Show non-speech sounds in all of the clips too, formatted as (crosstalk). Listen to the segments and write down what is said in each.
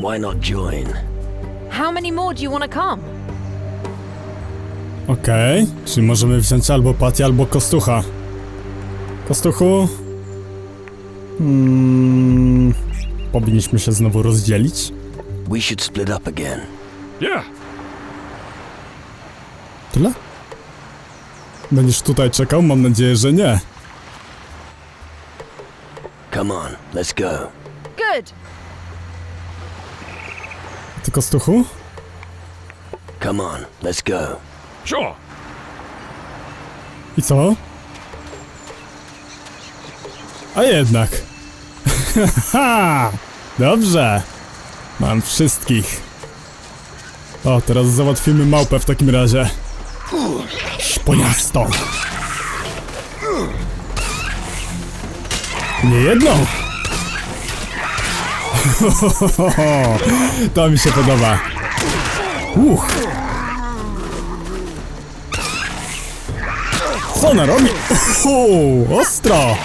Why not join? How many more do you want to come? Okej, czyli możemy wziąć albo Patty, albo Kostucha. Kostuchu? Hmm, powinniśmy się znowu rozdzielić? We should split up again. Yeah. Tyle? Będziesz tutaj czekał? Mam nadzieję, że nie. Come on, let's go. Good. Ty Kostuchu? Come on, let's go. Sure. I co? A jednak. (laughs) Ha! Dobrze. Mam wszystkich. O, teraz załatwimy małpę w takim razie. Szponiasto. Nie jedną. (laughs) To mi się podoba. Uch. Co ona robi? Uhu, ostro!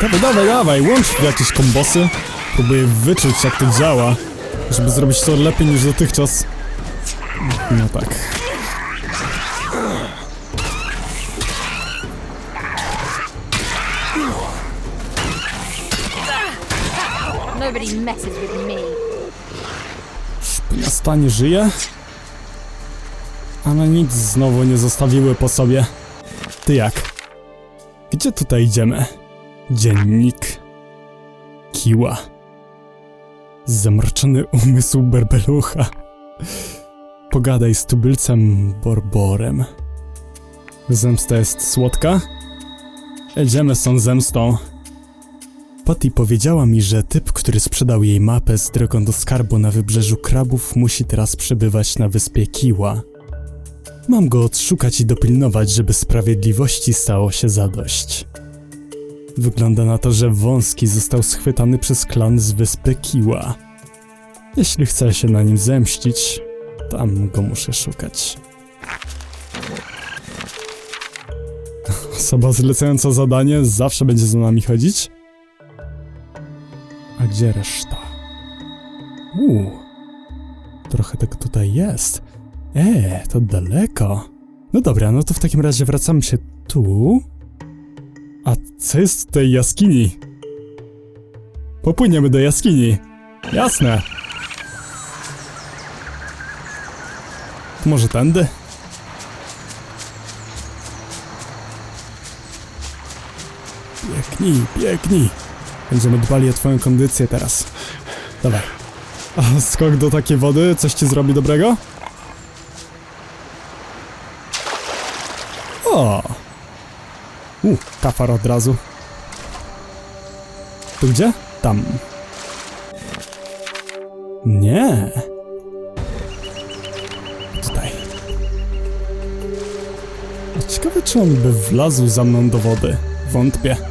Dawaj, dawaj, dawaj, łącz jakieś kombosy. Próbuję wyczuć jak to działa, żeby zrobić to lepiej niż dotychczas. No tak. Messes with me. Miasta nie żyje? Ale nic znowu nie zostawiły po sobie. Ty jak? Gdzie tutaj idziemy? Dziennik. Kiła. Zamroczony umysł berbelucha. Pogadaj z tubylcem Borborem. Zemsta jest słodka? Jedziemy z tą zemstą. Patty powiedziała mi, że typ, który sprzedał jej mapę z drogą do skarbu na wybrzeżu krabów, musi teraz przebywać na wyspie Kiła. Mam go odszukać i dopilnować, żeby sprawiedliwości stało się zadość. Wygląda na to, że Wąski został schwytany przez klan z wyspy Kiła. Jeśli chcę się na nim zemścić, tam go muszę szukać. Osoba zlecająca zadanie zawsze będzie za nami chodzić? A gdzie reszta? Uuu, trochę tego tutaj jest. E, to daleko. No dobra, no to w takim razie wracamy się tu. A co jest w tej jaskini? Popłyniemy do jaskini. Jasne. Może tędy? Biegnij, biegnij. Będziemy dbali o twoją kondycję teraz. Dawaj. A skok do takiej wody, coś ci zrobi dobrego? O! U, kafar od razu. Tu gdzie? Tam. Nie. Tutaj. Ciekawe, czy on by wlazł za mną do wody. Wątpię.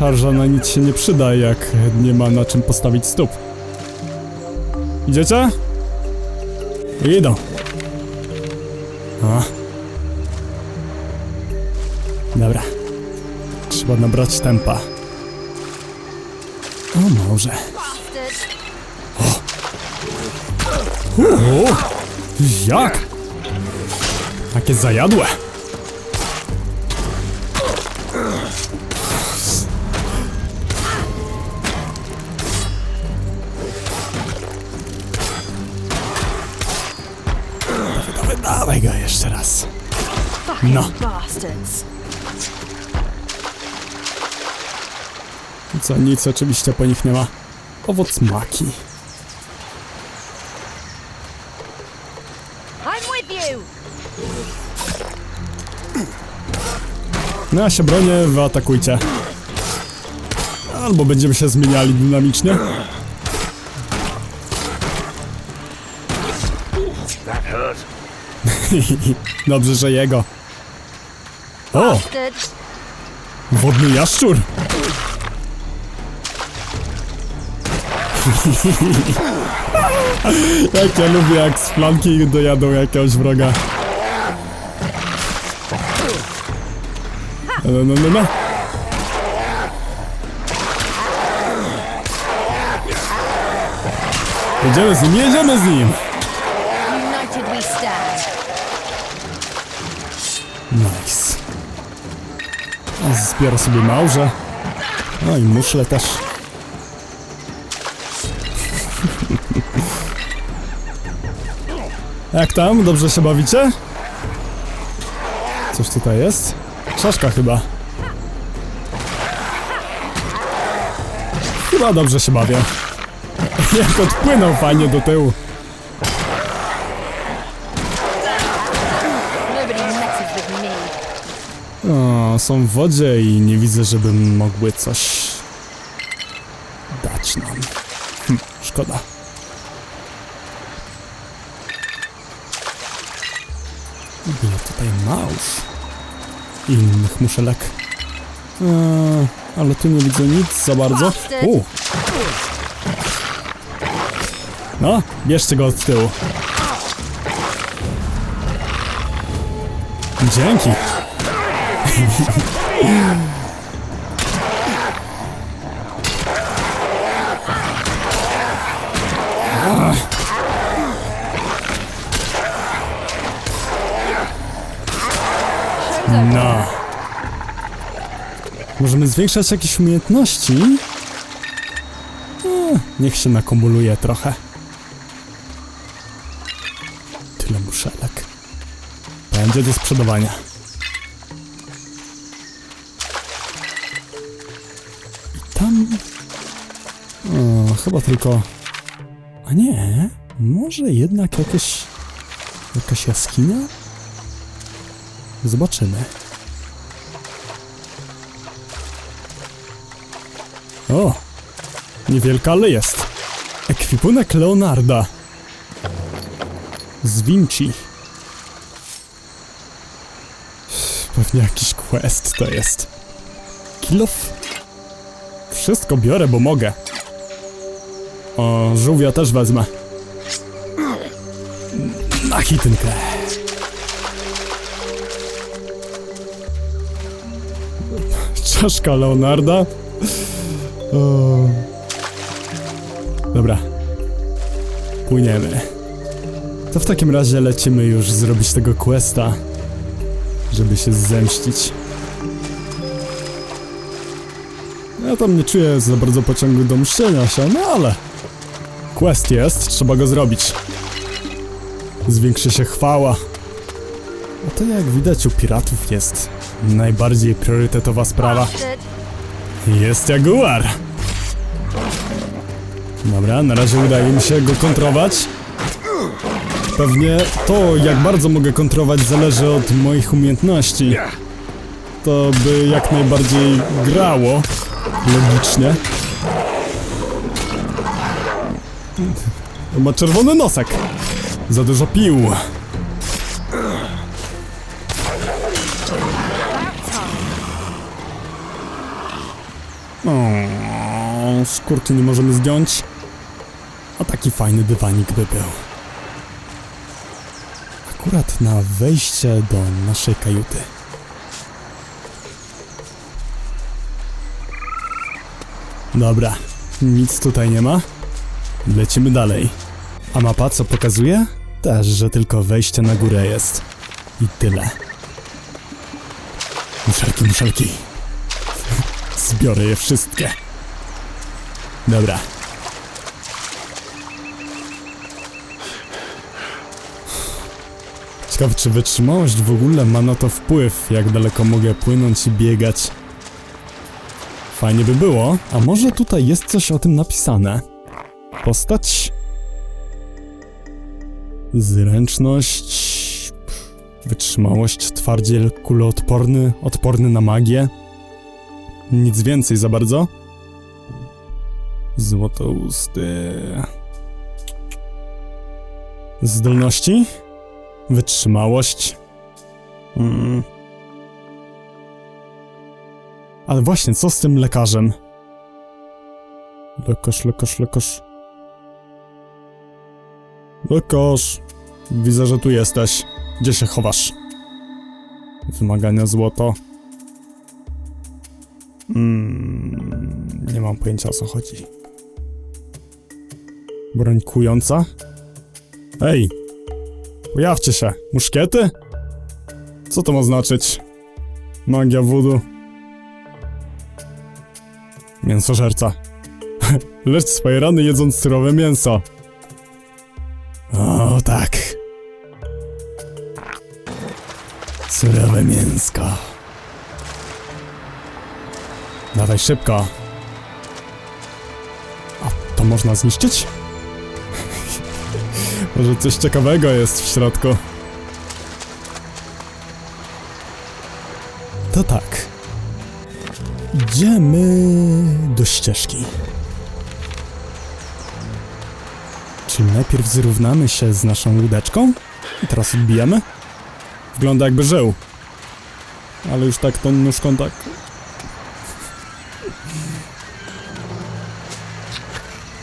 Szarża na nic się nie przyda, jak nie ma na czym postawić stóp. Idziecie? Idą. A. Dobra. Trzeba nabrać tempa. O, może. Bastard. O, jak? Takie zajadłe. No. Co, nic oczywiście po nich nie ma. Owoc maki. I'm with you. No ja się bronię, wy atakujcie. Albo będziemy się zmieniali dynamicznie. (laughs) Dobrze, że jego. O! Wodny jaszczur! (laughs) jak ja lubię, jak z flanki dojadą jakiegoś wroga. No, no, no, no. Jedziemy z nim, jedziemy z nim! Nice. Zbiorę sobie małże. No i muszle też. (laughs) Jak tam? Dobrze się bawicie? Coś tutaj jest? Czaszka chyba. Chyba dobrze się bawię. (laughs) Jak odpłynął fajnie do tyłu. Nobody messes with me. O, są w wodzie i nie widzę, żeby mogły coś dać nam. Hm, (laughs) szkoda. Ile tutaj małż i innych muszelek. Eee, ale tu nie widzę nic za bardzo. U. No, bierzcie go od tyłu. Dzięki. No. Możemy zwiększać jakieś umiejętności? E, niech się nakumuluje trochę. Tyle muszelek. Będzie do sprzedawania. Chyba tylko... A nie, może jednak jakieś... Jakaś jaskinia? Zobaczymy. O! Niewielka, ale jest. Ekwipunek Leonarda. Z Vinci. Pewnie jakiś quest to jest. Kilof? Wszystko biorę, bo mogę. O, żółwia też wezmę. Na hitynkę. Czaszka Leonarda. O. Dobra. Płyniemy. To w takim razie lecimy już zrobić tego questa, żeby się zemścić. Ja tam nie czuję za bardzo pociągu do mszczenia się, no ale... Quest jest, trzeba go zrobić. Zwiększy się chwała. A to jak widać u piratów jest najbardziej priorytetowa sprawa. Jest jaguar. Dobra, na razie udaje mi się go kontrować. Pewnie to, jak bardzo mogę kontrować, zależy od moich umiejętności. To by jak najbardziej grało. Logicznie. Ma czerwony nosek. Za dużo pił. O, skórki nie możemy zdjąć. A taki fajny dywanik by był. Akurat na wejście do naszej kajuty. Dobra, nic tutaj nie ma. Lecimy dalej. A mapa co pokazuje? Też, że tylko wejście na górę jest. I tyle. Muszelki, muszelki. (laughs) Zbiorę je wszystkie. Dobra. Ciekawe, czy wytrzymałość w ogóle ma na to wpływ, jak daleko mogę płynąć i biegać. Fajnie by było, a może tutaj jest coś o tym napisane. Postać. Zręczność. Wytrzymałość, twardziel, kuloodporny, odporny na magię. Nic więcej za bardzo. Złotousty. Zdolności? Wytrzymałość. Mm. Ale właśnie, co z tym lekarzem? Lekarz, lekarz, lekarz. Lekarz. Widzę, że tu jesteś. Gdzie się chowasz? Wymagania złoto. Mm, nie mam pojęcia o co chodzi. Broń kująca? Ej! Ujawcie się! Muszkiety? Co to ma znaczyć? Magia voodoo. Mięsożerca. (laughs) Lecz swoje rany jedząc surowe mięso. Mięsko. Dawaj szybko. A to można zniszczyć? (laughs) Może coś ciekawego jest w środku. To tak. Idziemy do ścieżki. Czyli najpierw zrównamy się z naszą łódeczką i teraz odbijamy? Wygląda jakby żył. Ale już tak tą nóżką tak...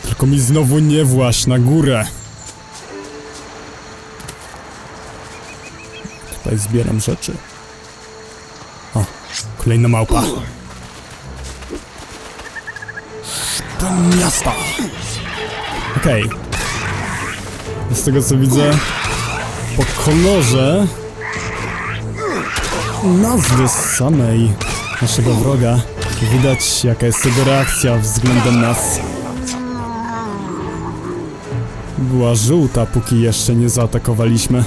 Tylko mi znowu nie właś na górę. Tutaj zbieram rzeczy. O, kolejna małpa. Do miasta! Okej. Z tego co widzę, po kolorze nazwy samej naszego wroga widać jaka jest jego reakcja względem nas. Była żółta, póki jeszcze nie zaatakowaliśmy.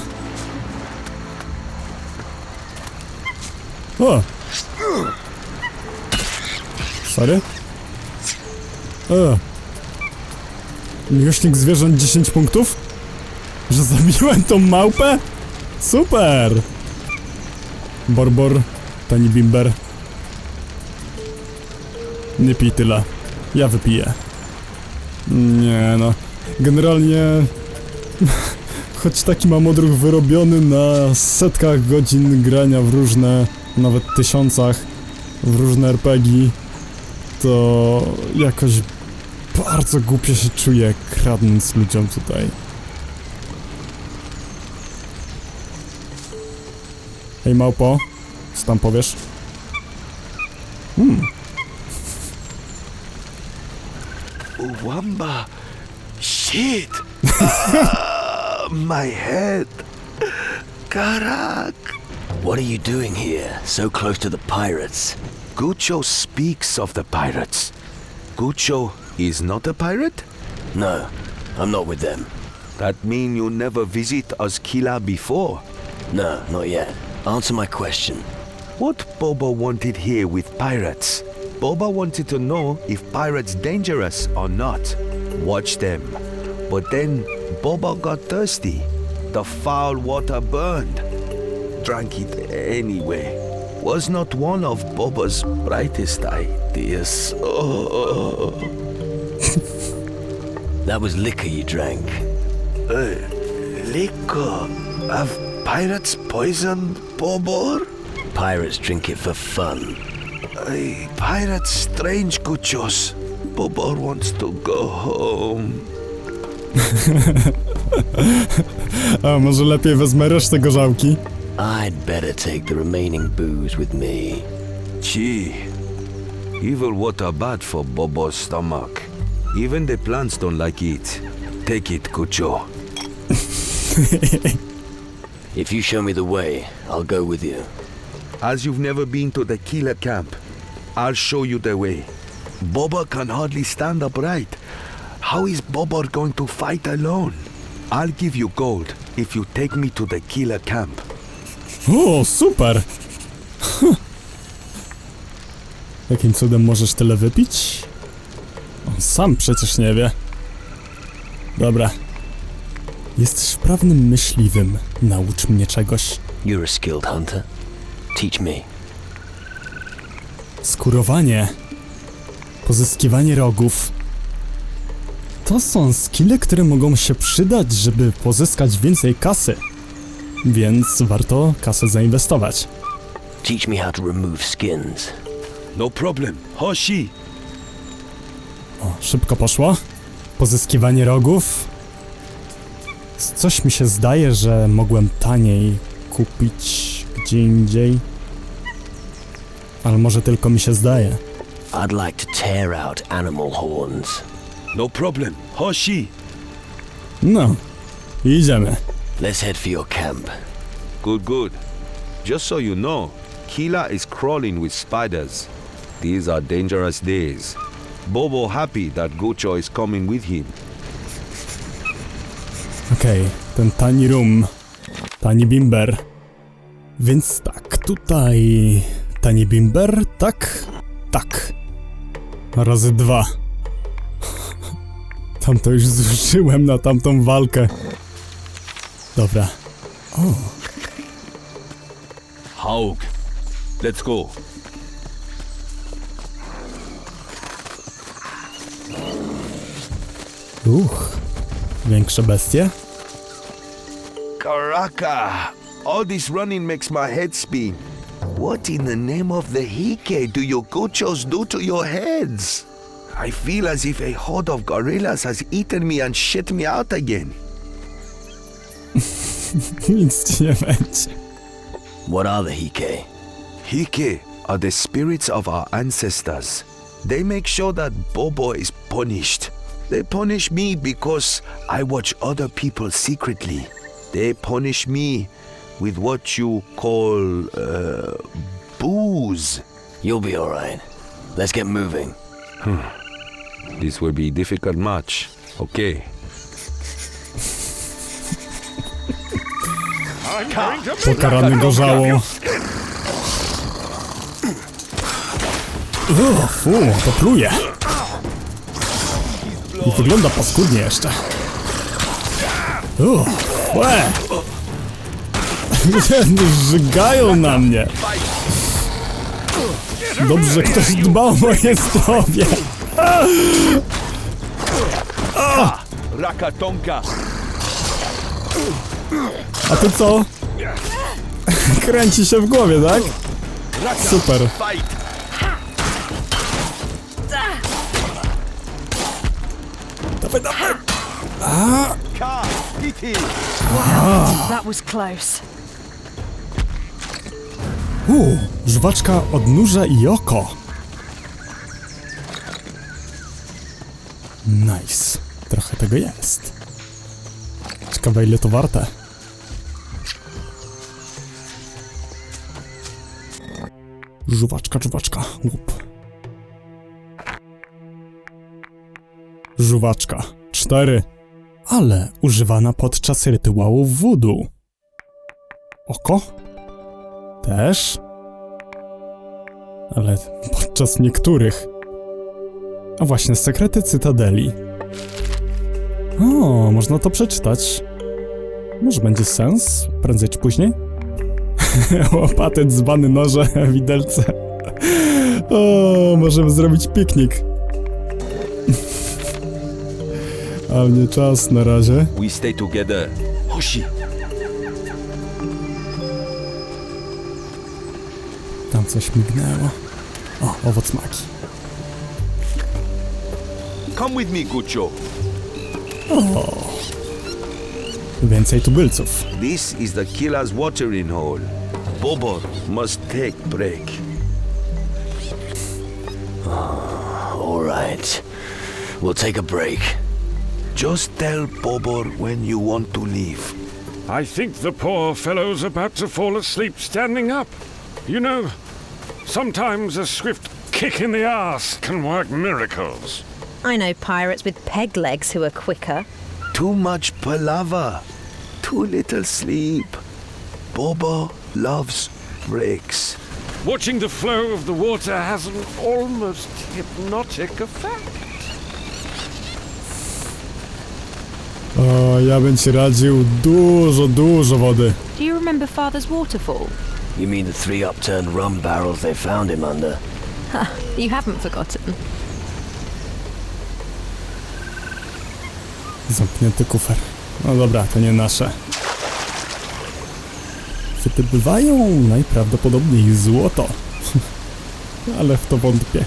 O! Sorry? O! Miłośnik zwierząt 10 punktów? Że zabiłem tą małpę? Super! Borbor, tani bimber. Nie pij tyle. Ja wypiję. Nie no. Generalnie... (laughs) Choć taki mam odruch wyrobiony na setkach godzin grania w różne, nawet tysiącach, w różne RPG, to jakoś bardzo głupio się czuję kradnąc ludziom tutaj. Hej małpo, co tam powiesz? Wamba! Shit! Ah, (laughs) my head! Karak! What are you doing here, so close to the pirates? Gucho speaks of the pirates. Gucho is not a pirate? No, I'm not with them. That mean you never visit Azkila before? No, not yet. Answer my question. What Boba wanted here with pirates? Boba wanted to know if pirates dangerous or not. Watch them. But then Boba got thirsty. The foul water burned. Drank it anyway. Was not one of Boba's brightest ideas. Oh. (laughs) That was liquor you drank. Uh, (laughs) liquor. Have pirates poison Bobor? Pirates drink it for fun. Ay, pirates strange kuchos. Bobor wants to go home. (laughs) A może lepiej wezmę resztę gorzałki? I'd better take the remaining booze with me. Gee, evil water bad for Bobo's stomach. Even the plants don't like it. Take it, Kucho. (laughs) If you show me the way, I'll go with you. As you've never been to the killer camp, I'll show you the way. Boba can hardly stand upright. How is Boba going to fight alone? I'll give you gold if you take me to the killer camp. O, super! (laughs) Jakim cudem możesz tyle wypić? On sam przecież nie wie. Dobra. Jesteś wprawnym myśliwym. Naucz mnie czegoś. You're a skilled hunter. Teach me. Skurowanie. Pozyskiwanie rogów. To są skille, które mogą się przydać, żeby pozyskać więcej kasy. Więc warto kasę zainwestować. Teach me how to remove skins. No problem. Hoshi. O, szybko poszło. Pozyskiwanie rogów. Coś mi się zdaje, że mogłem taniej kupić gdzie indziej. Ale może tylko mi się zdaje. I'd like to tear out animal horns. No problem. Hoshi. No, idziemy. Let's head for your camp. Good, good. Just so you know, Kila is crawling with spiders. These are dangerous days. Bobo happy that Gocho is coming with him. Okej, ten tani rum. Tani bimber. Więc tak, tutaj... Tani bimber, tak? Tak. Razy dwa. (laughs) Tam to już zużyłem na tamtą walkę. Dobra. Haug, let's go. Uch. Większe bestie? Karaka! All this running makes my head spin. What in the name of the Hike do your Gochos do to your heads? I feel as if a horde of gorillas has eaten me and shit me out again. (laughs) What are the Hike? Hike are the spirits of our ancestors. They make sure that Bobo is punished. They punish me because I watch other people secretly. They punish me with what you call uh, booze. You'll be alright. Let's get moving. This will be difficult match. Okay. Pokarany fu, to pluje. I wygląda paskudnie jeszcze. O, łe. (laughs) Żygają na mnie. Dobrze, ktoś dba o moje zdrowie. Rakatonka. A ty co? (laughs) Kręci się w głowie, tak? Super. Fight. Dawaj, dawaj. It. That was close. Uuu, żwaczka odnóża i oko. Nice. Trochę tego jest. Ciekawe ile to warte. Żuwaczka, żuwaczka. Łup. Żuwaczka. Cztery. Ale używana podczas rytuału voodoo. Oko? Też? Ale podczas niektórych. A właśnie, sekrety Cytadeli. O, można to przeczytać. Może będzie sens, prędzej czy później? (laughs) Łopaty, dzbany, noże, widelce. O, możemy zrobić piknik. Ale nie czas na razie. We stay together. Oh, Hoshi. Tam coś mignęło. O, owoc maki. Come with me, Gucho. Więcej tubylców. This is the killer's watering hole. Bobo must take break. Ah, Alright. We'll take a break. Just tell Bobor when you want to leave. I think the poor fellow's about to fall asleep standing up. You know, sometimes a swift kick in the ass can work miracles. I know pirates with peg legs who are quicker. Too much palaver. Too little sleep. Bobo loves breaks. Watching the flow of the water has an almost hypnotic effect. O, ja bym ci radził dużo, dużo wody. Do you remember Father's waterfall? You mean the three upturned rum barrels they found him under? You haven't forgotten. Zamknięty kufer. No dobra, to nie nasze. Wydobywają najprawdopodobniej złoto. (laughs) Ale w to wątpię.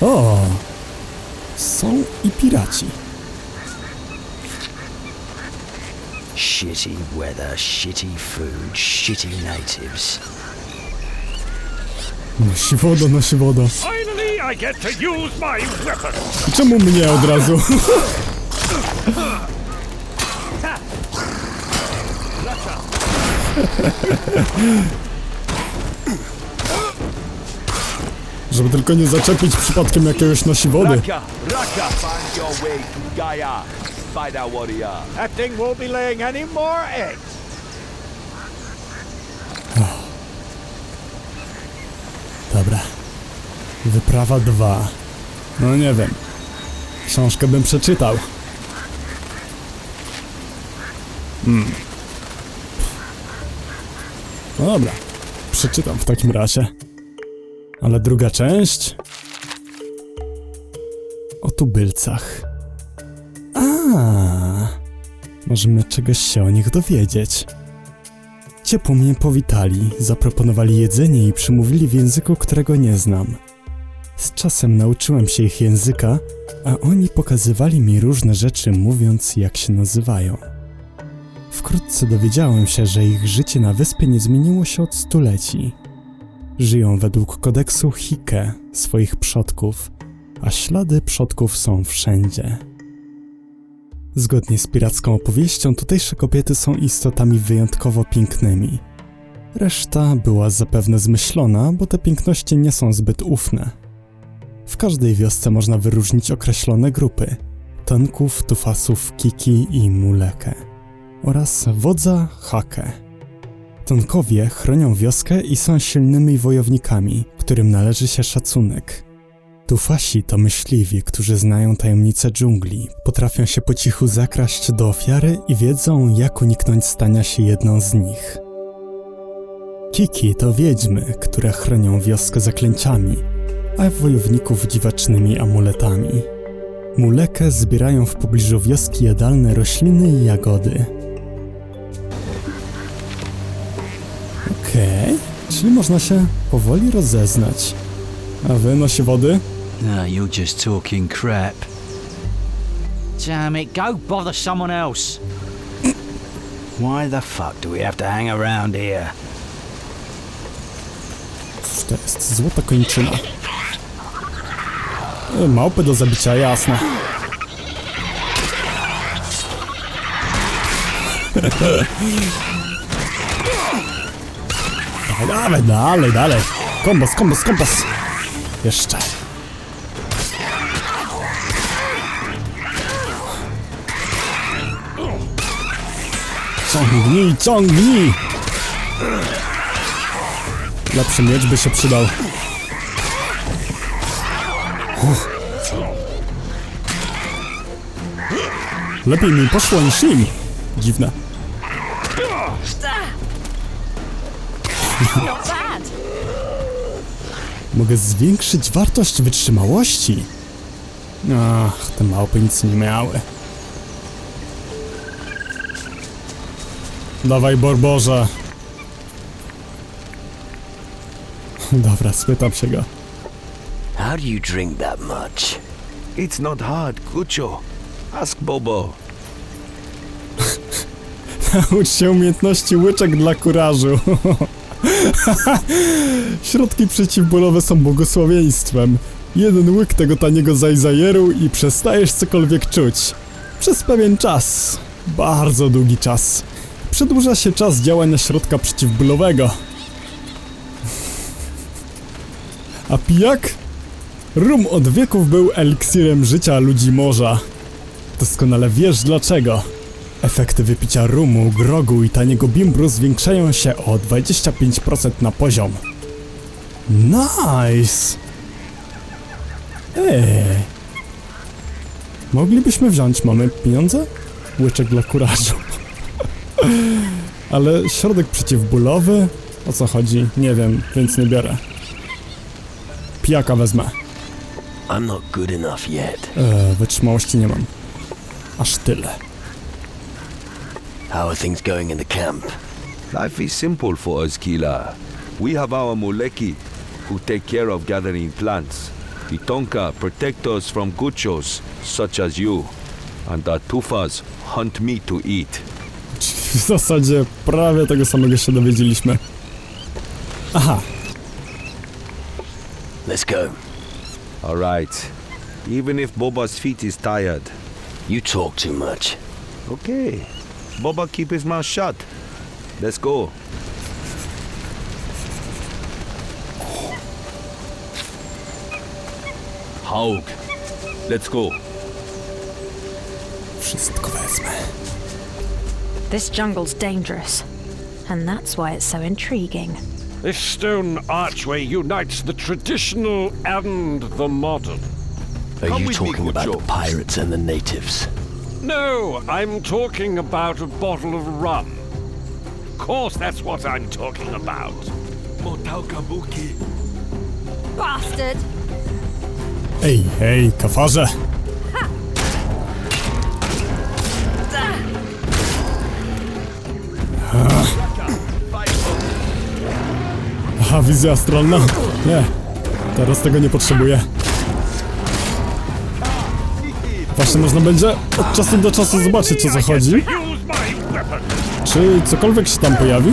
O! Są i piraci. Shitty weather, shitty food, shitty natives. Nosi woda, nosi woda. Finally, I get to use my weapon. Czemu mnie od razu? (laughs) Żeby tylko nie zaczepić przypadkiem jakiegoś nosi wody. Raka, Raka, find your way to Gaia, Spider Warrior. That thing won't be laying any more eggs. Dobra. Wyprawa 2. No nie wiem. Książkę bym przeczytał. Hmm. No dobra. Przeczytam w takim razie. Ale druga część? O tubylcach. A, możemy czegoś się o nich dowiedzieć. Ciepło mnie powitali, zaproponowali jedzenie i przemówili w języku, którego nie znam. Z czasem nauczyłem się ich języka, a oni pokazywali mi różne rzeczy, mówiąc jak się nazywają. Wkrótce dowiedziałem się, że ich życie na wyspie nie zmieniło się od stuleci. Żyją według kodeksu Hike, swoich przodków, a ślady przodków są wszędzie. Zgodnie z piracką opowieścią, tutejsze kobiety są istotami wyjątkowo pięknymi. Reszta była zapewne zmyślona, bo te piękności nie są zbyt ufne. W każdej wiosce można wyróżnić określone grupy: tonków, tufasów, kiki i mulekę oraz wodza hakę. Tonkowie chronią wioskę i są silnymi wojownikami, którym należy się szacunek. Tufasi to myśliwi, którzy znają tajemnice dżungli, potrafią się po cichu zakraść do ofiary i wiedzą, jak uniknąć stania się jedną z nich. Kiki to wiedźmy, które chronią wioskę zaklęciami, a wojowników dziwacznymi amuletami. Mulekę zbierają w pobliżu wioski jadalne rośliny i jagody. Czyli można się powoli rozeznać. A wy nosi wody? No, you're just talking crap. Damn it, go bother someone else. Why the fuck do we have to hang around here? Cóż to jest? Złota kończyna. E, Małpy do zabicia, jasne. (laughs) Dawaj, dalej, dalej. Kombos, kombos, kombos. Jeszcze. Ciągnij, ciągnij! Lepszy miecz by się przydał. Uff. Lepiej mi poszło niż im. Dziwne. Not bad. Mogę zwiększyć wartość wytrzymałości. Ach, te małpy nic nie miały. Dawaj, Borborze. Dobra, spytam się go. How do you drink that much? It's not hard, Kucho. Ask Bobo. (laughs) Naucz się umiejętności łyczek dla kurażu. (laughs) (laughs) Środki przeciwbólowe są błogosławieństwem. Jeden łyk tego taniego zajzajeru i przestajesz cokolwiek czuć. Przez pewien czas. Bardzo długi czas. Przedłuża się czas działania środka przeciwbólowego. A pijak? Rum od wieków był eliksirem życia ludzi morza. Doskonale wiesz dlaczego. Efekty wypicia rumu, grogu i taniego bimbru zwiększają się o 25% na poziom. Nice! Eee. Moglibyśmy wziąć, mamy pieniądze? Łyczek dla kurażu. (laughs) Ale środek przeciwbólowy? O co chodzi? Nie wiem, więc nie biorę. Pijaka wezmę. I'm not good enough yet. Eee, wytrzymałości nie mam. Aż tyle. How are things going in the camp? Life is simple for us, Kila. We have our Muleki, who take care of gathering plants. The Tonka protect us from Guchos, such as you. And the Tufas hunt meat to eat. W zasadzie prawie tego samego się dowiedzieliśmy. Aha. Let's go. All right. Even if Boba's feet is tired. You talk too much. Okay. Boba keep his mouth shut. Let's go. Haug. Let's go. Wszystko wezmę. This jungle's dangerous. And that's why it's so intriguing. This stone archway unites the traditional and the modern. Are Come you talking about the pirates and the natives? No, I'm talking about a bottle of rum. Of course, that's what I'm talking about. Motal Kabuki. Bastard! Ej, hej, kafarze! Aha, wizja astralna? Nie, teraz tego nie potrzebuję. Właśnie można będzie od czasu do czasu zobaczyć co chodzi. Use my weapon. Czy cokolwiek się tam pojawi?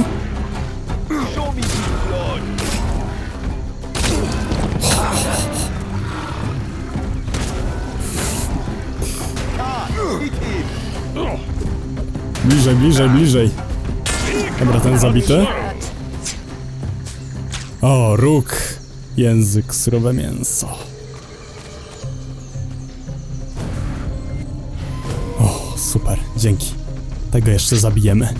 Bliżej, bliżej, bliżej. Dobra, ten zabity. O, róg. Język, surowe mięso. Super, dzięki. Tego jeszcze zabijemy.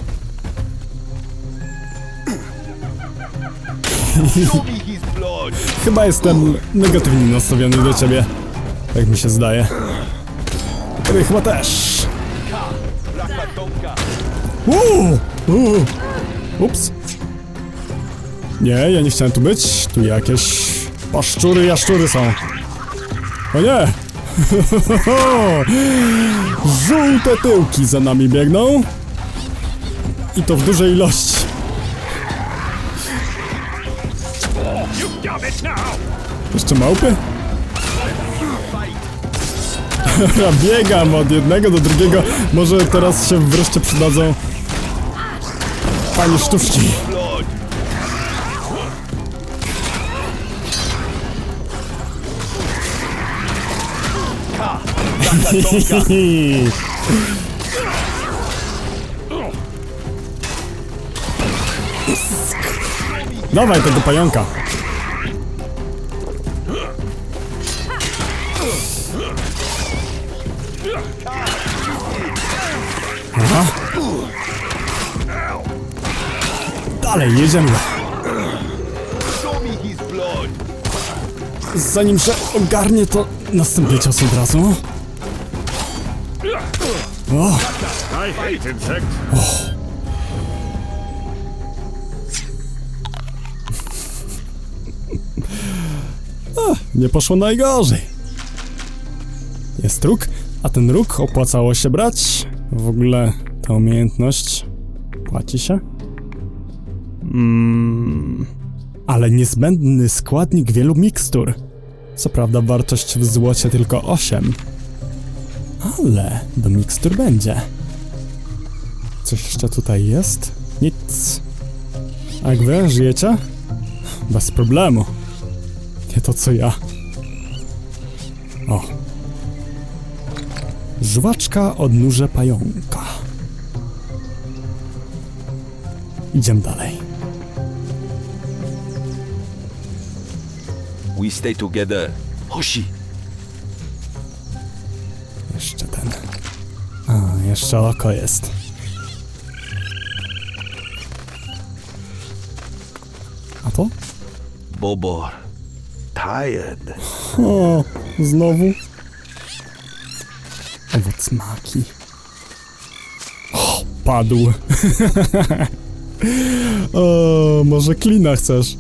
Chyba jestem negatywnie nastawiony do ciebie. Tak mi się zdaje. Tobie chyba też. Uuu, uuu. Ups. Nie, ja nie chciałem tu być. Tu jakieś paszczury, jaszczury są. O nie! (laughs) Żółte tyłki za nami biegną. I to w dużej ilości. Jeszcze małpy? (laughs) Biegam od jednego do drugiego. Może teraz się wreszcie przydadzą. Pani sztuczki. Dawaj tego pająka. Aha. Dalej, jedziemy. Zanim się ogarnie, to następny cios od razu. O, I hate insects. nie poszło najgorzej. Jest róg, a ten róg opłacało się brać. W ogóle ta umiejętność płaci się. Mm, ale niezbędny składnik wielu mikstur. Co prawda wartość w złocie tylko 8. Ale do mikstur będzie. Coś jeszcze tutaj jest? Nic. A jak wy żyjecie? Bez problemu. Nie to co ja. O. Żuwaczka od nurze pająka. Idziemy dalej. We stay together. Hoshi. Jeszcze oko jest. A to? Bobo. Tired. O, znowu. Owoc maki. O, padł. (laughs) o, może klina chcesz?